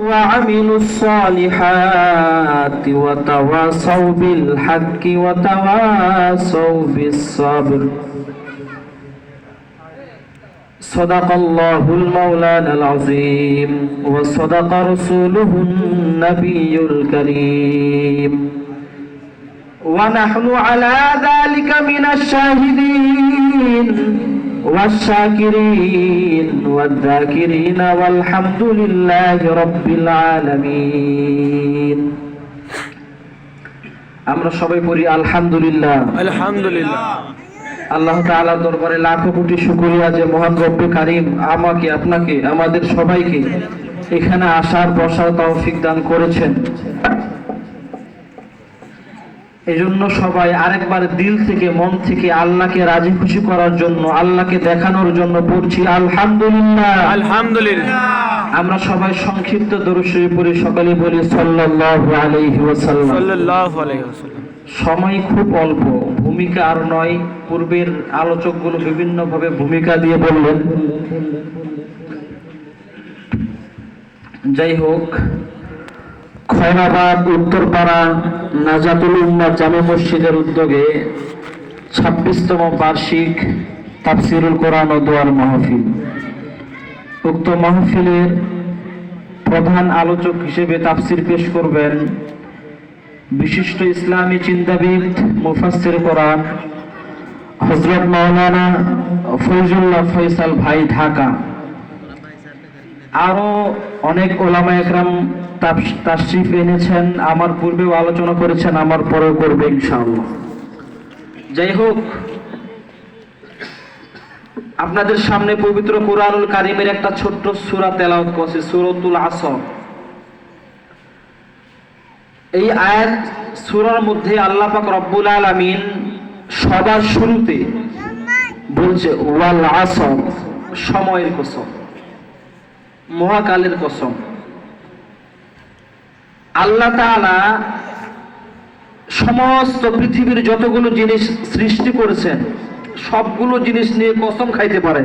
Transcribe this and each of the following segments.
وعملوا الصالحات وتواصوا بالحق وتواصوا بالصبر. صدق الله المولانا العظيم وصدق رسوله النبي الكريم. ونحن على ذلك من الشاهدين. والشاكرين والذاكرين والحمد لله رب العالمين আমরা সবাই পড়ি আলহামদুলিল্লাহ আলহামদুলিল্লাহ আল্লাহ তাআলার দরবারে লাখো কোটি শুকরিয়া যে মহান রব্বে কারিম আমাকে আপনাকে আমাদের সবাইকে এখানে আসার বসার তৌফিক দান করেছেন এজন্য সবাই আরেকবার দিল থেকে মন থেকে আল্লাহকে রাজি খুশি করার জন্য আল্লাহকে দেখানোর জন্য পড়ছি আলহামদুলিল্লাহ। আলহামদুলিল্লাহ। আমরা সবাই সংক্ষিপ্ত দরুশরী পড়ি সকালে বলি সাল্লাল্লাহু আলাইহি ওয়াসাল্লাম। সাল্লাল্লাহু আলাইহি ওয়াসাল্লাম। সময় খুব অল্প ভূমিকা আর নয়। পূর্বের আলোচকগুলো বিভিন্নভাবে ভূমিকা দিয়ে বললেন। যাই হোক খয়রাবাদ উত্তরপাড়া নাজাতুল উম্মা জামে মসজিদের উদ্যোগে ছাব্বিশতম বার্ষিক তাফসিরুল কোরআন ও দোয়ার মাহফিল। উক্ত মাহফিলের প্রধান আলোচক হিসেবে তাফসির পেশ করবেন বিশিষ্ট ইসলামী চিন্তাবিদ, মুফাসসির কোরআন, হযরত মাওলানা ফৈজুল্লাহ ফৈসাল ভাই ঢাকা। আরও অনেক ওলামা একরাম তাশরিফ এনেছেন, আমার পূর্বেও আলোচনা করেছেন, আমার পরেও করবে ইনশাআল্লাহ। যাই হোক, আপনাদের সামনে পবিত্র কোরআনুল কারিমের একটা ছোট্ট সূরা তেলাওয়াত করছে, সুরতুল আসর। এই আয়াত, সুরার মধ্যে আল্লাহ পাক রব্বুল আলামিন সবার শুরুতে বলছে, ওয়াল আসর, সময়ের কসম মহাকালের কসম। আল্লাহ তাআলা সমস্ত পৃথিবীর যতগুলো জিনিস সৃষ্টি করেছেন, সবগুলো জিনিস নিয়ে কসম খাইতে পারে।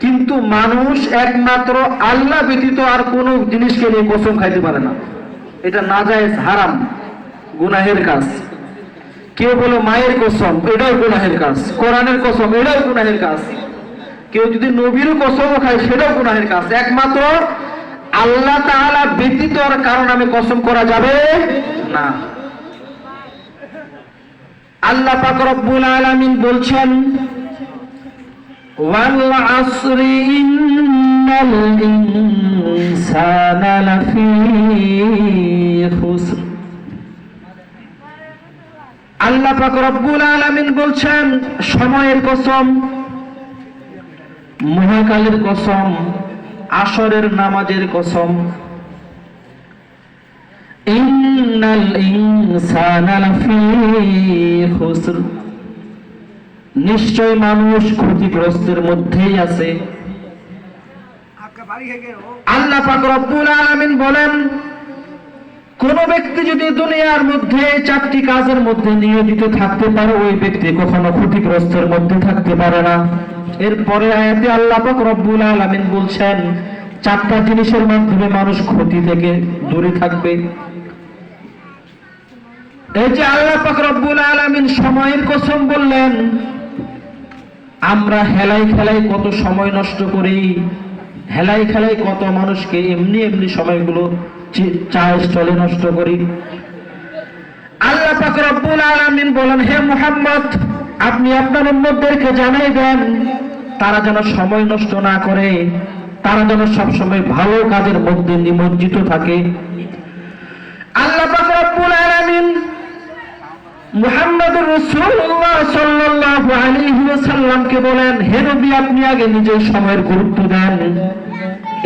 কিন্তু মানুষ একমাত্র আল্লাহ ব্যতীত আর কোনো জিনিসকে নিয়ে কসম খাইতে পারে না। এটা না যায় হারাম, গুনাহের কাজ। কেউ বলো মায়ের কসম, এটাও গুনাহের কাজ। কোরআনের কসম, এটাও গুনাহের কাজ। কেউ যদি নবীরও কসম খায়, সেটাও গুনাহের কাজ। একমাত্র আল্লাহ তাআলা ব্যতীত কারণ আমি কসম করা যাবে না। আল্লাহ পাক রব্বুল আলামিন বলছেন আল্লাহ পাক রব্বুল আলামিন বলছেন, সময়ের কসম মহাকালের কসম, আসরের নামাজের কসম। নিশ্চয় মানুষ ক্ষতিগ্রস্তের মধ্যেই আছে। আল্লাহ পাক আলামিন বলেন, কোন ব্যক্তি যদি দুনিয়ার মধ্যে চারটি কাজের মধ্যে নিয়োজিত থাকতে পারে, ওই ব্যক্তি কখনো ক্ষতিগ্রস্তের মধ্যে থাকতে পারে না। এরপরে আয়াতে আল্লাহ পাক রব্বুল আলামিন বলছেন, চারটা জিনিসের মাধ্যমে মানুষ ক্ষতি থেকে দূরে থাকবে। এই যে আল্লাহ পাক রব্বুল আলামিন সময়ের কসম বললেন, আমরা হেলাই খেলাই কত সময় নষ্ট করি, হেলাই খেলাই কত মানুষকে এমনি এমনি সময়গুলো চায় চলে নষ্ট করি। আল্লাহ পাক রব্বুল আলামিন বলেন, হে মুহাম্মদ আপনি আপনার উম্মতদেরকে জানাই দেন, তারা যেন সময় নষ্ট না করে, তারা যেন সব সময় ভালো কাজের মধ্যে নিমজ্জিত থাকে। আল্লাহ রব্বুল আলামিন রাসূলুল্লাহ সাল্লাল্লাহু আলাইহি বলেন, হে নবী, আপনি আগে নিজের সময়ের গুরুত্ব দেন।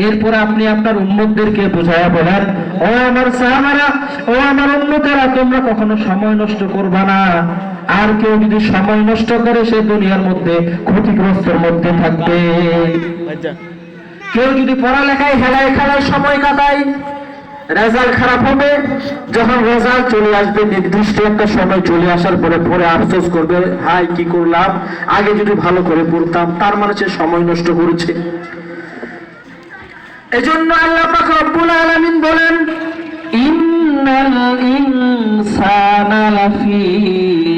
এরপর আপনি আপনার উম্মতদেরকে বোঝায়া বলেন, ও আমার ও আমার উম্মতেরা, তোমরা কখনো সময় নষ্ট করবা না। আর কেউ যদি সময় নষ্ট করে সে দুনিয়ার মধ্যে ক্ষতিগ্রস্তের মধ্যে থাকবে। আচ্ছা। কেউ যদি পড়ালেখায় হেলায় খেলায় সময় কাটায় রেজাল্ট খারাপ হবে যখন রেজাল্ট চলে আসবে নির্দিষ্ট একটা সময় চলে আসার পরে পরে আফসোস করবে হাই কি করলাম? আগে যদি ভালো করে পড়তাম তার মানে সে সময় নষ্ট করেছে। এজন্য আল্লাহ পাক রব্বুল আলামিন বলেন ইন্নাল ইনসানা লাফী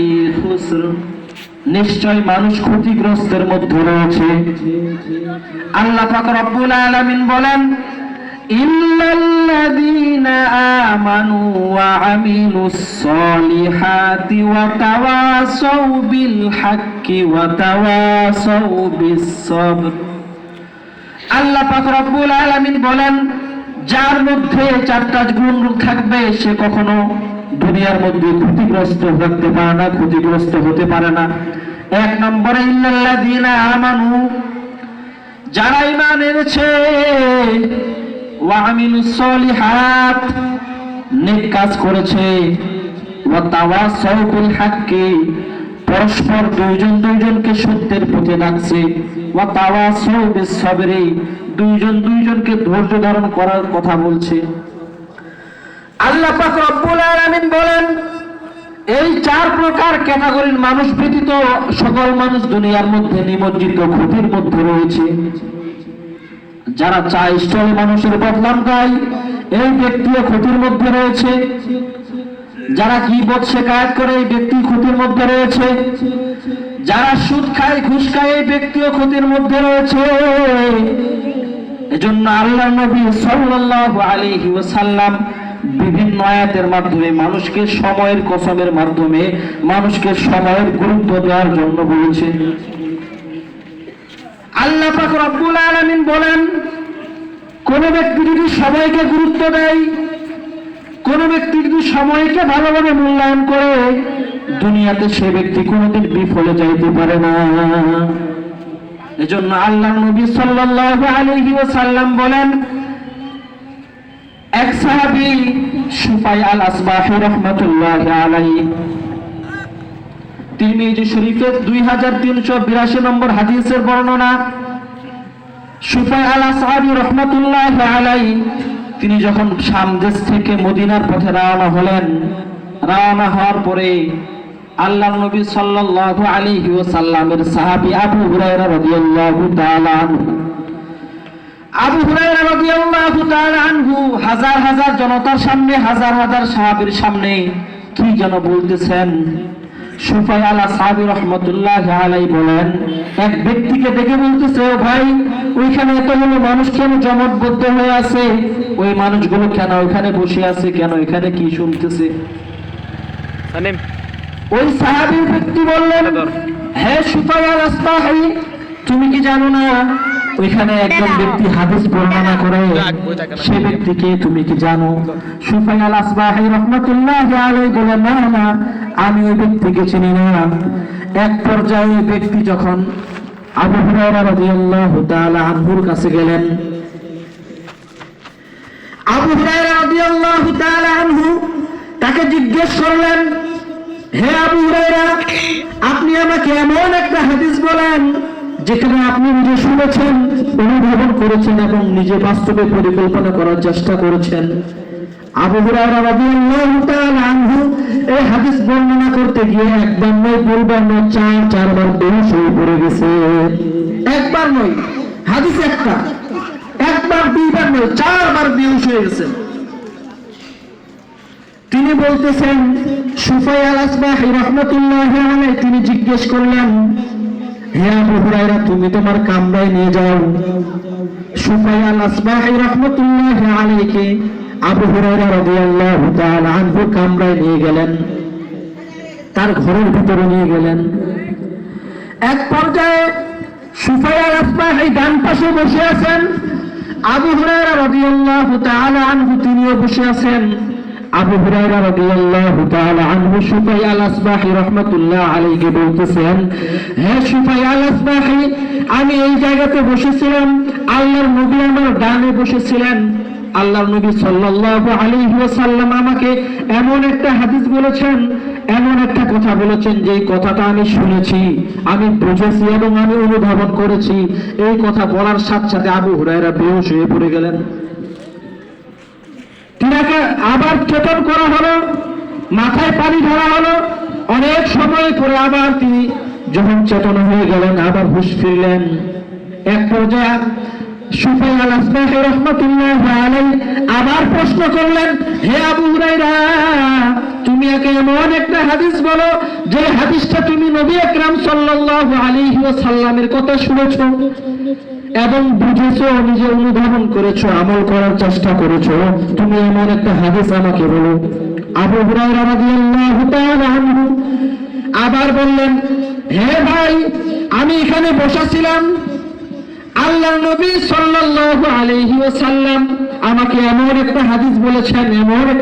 নিশ্চয় মানুষ ক্ষতিগ্রস্তের মধ্যে রয়েছে। আল্লাহ পাক রব্বুল আলামিন বলেন আলামিন বলেন, যার মধ্যে চারটা গুণ থাকবে সে কখনো দুনিয়ার মধ্যে ক্ষতিগ্রস্ত হতে পারে না, ক্ষতিগ্রস্ত হতে পারে না। এক নম্বরে, ইল্লাল্লাযীনা আমানু, যারা ঈমান এনেছে, ওয়া আমিলুস সলিহাত, নেক কাজ করেছে, ওয়া তাওয়াসাউ বিল হাক্কি, পরস্পর দুইজন দুইজনকে সত্যের পথে ডাকছে, ওয়া তাওয়াসাউ বিস সাবরি, দুইজন দুইজনকে ধৈর্য ধারণ করার কথা বলছে। আল্লাহ রব্বুল আলামিন বলেন, এই চার প্রকার ক্যাটাগরির মানুষ ব্যতীত সকল মানুষ দুনিয়ার মধ্যে নিমজ্জিত ক্ষতির মধ্যে রয়েছে। যারা চায় স্থলে মানুষের বদনাম গায় এই ব্যক্তিও ক্ষতির মধ্যে রয়েছে। যারা গিবত শেখায়ত করে, এই ব্যক্তি ক্ষতির মধ্যে রয়েছে। যারা সুদ খায়, ঘুষ খায়, এই ব্যক্তিও ক্ষতির মধ্যে রয়েছে। এজন্য আল্লাহ নবী সাল্লাল্লাহু আলাইহি ওয়াসাল্লাম বিভিন্ন আয়াতের মাধ্যমে মানুষকে সময়ের কসমের মাধ্যমে মানুষকে সময়ের গুরুত্ব দেওয়ার জন্য বলেছে। আল্লাহ পাক বলেন, কোন ব্যক্তি যদি সময়কে গুরুত্ব দেয়, কোন ব্যক্তি যদি সময়কে ভালোভাবে মূল্যায়ন করে, দুনিয়াতে সে ব্যক্তি কোনোদিন বিফলে যাইতে পারে না। এজন্য আল্লাহ নবী সাল্লাল্লাহু আলাইহি ওয়াসাল্লাম বলেন এক সাহাবী সুফাই আল আসবাহি রাহমাতুল্লাহি আলাইহি তিরমিজি শরীফের 2382 নম্বর হাদিসের বর্ণনা, সুফাই আল আসহাবি রহমতুল্লাহ আলাই তিনি যখন সামদেশ থেকে মদিনার পথে রওনা হলেন, রওনা হওয়ার পরে আল্লাহ নবী সাল্লাল্লাহু আলাইহি ওয়াসাল্লামের সাহাবী আবু হুরায়রা রাদিয়াল্লাহু তাআলা আনহু আবু আনহু হাজার হাজার জনতার সামনে হাজার হাজার সাহাবীর সামনে কি যেন বলতেছেন? সুফাই আলা সাহাবি রহমতুল্লাহ আলাই বলেন এক ব্যক্তিকে দেখে বলতেছে ও ভাই ওইখানে এতগুলো মানুষ কেন জমটবদ্ধ হয়ে আছে? ওই মানুষগুলো কেন ওইখানে বসে আছে? কেন এখানে কি শুনতেছে? ওই সাহাবী ব্যক্তি বললেন হ্যাঁ সুফাই আল আসবাহি তুমি কি জানো না ওইখানে একজন ব্যক্তি হাদিস বর্ণনা করে সে ব্যক্তিকে তুমি কি জানো? সুফাই আল আসবাহি রহমাতুল্লাহ আলাই বলে না না আমি ওই ব্যক্তিকে চিনি না। এক পর্যায়ে ওই ব্যক্তি যখন আবু হুরায়রা রাদিয়াল্লাহু তাআলা আনহুর কাছে গেলেন আবু হুরায়রা রাদিয়াল্লাহু তাআলা আনহু তাকে জিজ্ঞেস করলেন হে আবু হুরায়রা আপনি আমাকে এমন একটা হাদিস বলেন যেখানে আপনি নিজে শুনেছেন, অনুধাবন করেছেন এবং নিজে বাস্তবে পরিকল্পনা করার চেষ্টা করেছেন। আবু হুরায়রা রাদিয়াল্লাহু তাআলা আনহু এই হাদিস বর্ণনা করতে গিয়ে একবার নয়, দুইবার নয়, চার, চারবার বেহুশ হয়ে পড়ে গেছে। একবার নয়, হাদিস একটা। একবার, দুইবার নয়, চারবার বেহুশ হয়ে গেছেন তিনি বলতেছেন, সুফাই আল রহমতুল্লাহ তিনি জিজ্ঞেস করলেন হে আবু তুমি তোমার কামরায় নিয়ে যাও। সুফাই আল আসবাহি রহমতুল্লাহ আলাইকে আবু হুরায়রা রাদিয়াল্লাহু তাআলা আনহু কামরায় নিয়ে গেলেন। তার ঘরের ভিতরে নিয়ে গেলেন। এক পর্যায়ে সুফাই আল আসবাহি ডান পাশে বসে আছেন, আবু হুরায়রা রাদিয়াল্লাহু তাআলা আনহু তিনিও বসে আছেন। আবু হুরায়রা রাদিয়াল্লাহু তাআলা আনহু সুফাই আল আসবাহি রাহমাতুল্লাহ আলাইহি বলতেছেন, হে সুফাই আল আসবাহি, আমি এই জায়গাতে বসেছিলাম, আল্লাহর নবী আমার ডানে বসেছিলেন। আল্লাহর নবী সাল্লাল্লাহু আলাইহি ওয়াসাল্লাম আমাকে এমন একটা হাদিস বলেছেন, এমন একটা কথা বলেছেন যে কথাটা আমি শুনেছি, আমি বুঝেছি এবং আমি অনুধাবন করেছি। এই কথা বলার সাথে সাথে আবু হুরায়রা বেহুশ হয়ে পড়ে গেলেন। তিনাকে আবার চেতন করা হলো, মাথায় পানি ধরা হলো। অনেক সময় পরে আবার তিনি যখন চেতন হয়ে গেলেন, আবার হুশ ফিরলেন। এক পর্যায়ে সুফাই আল আসবাহ রহমাতুল্লাহ আবার প্রশ্ন করলেন, হে আবু হুরাইরা তুমি একে এমন একটা হাদিস বলো, যে হাদিসটা তুমি নবী আকরাম সাল্লাল্লাহু আলাইহি ওয়াসাল্লামের কথা শুনেছো? এবং বুঝেছ, নিজে অনুধাবন করেছ, আমল করার চেষ্টা করেছ। তুমি এমন একটা হাদিস আমাকে বলো। আবু আবার বললেন, হে ভাই, আমি এখানে বসেছিলাম। আল্লাহ নবী সাল্লাল্লাহু আলাইহি ওয়াসাল্লাম আমাকে এমন একটা হাদিস বলেছেন, এমন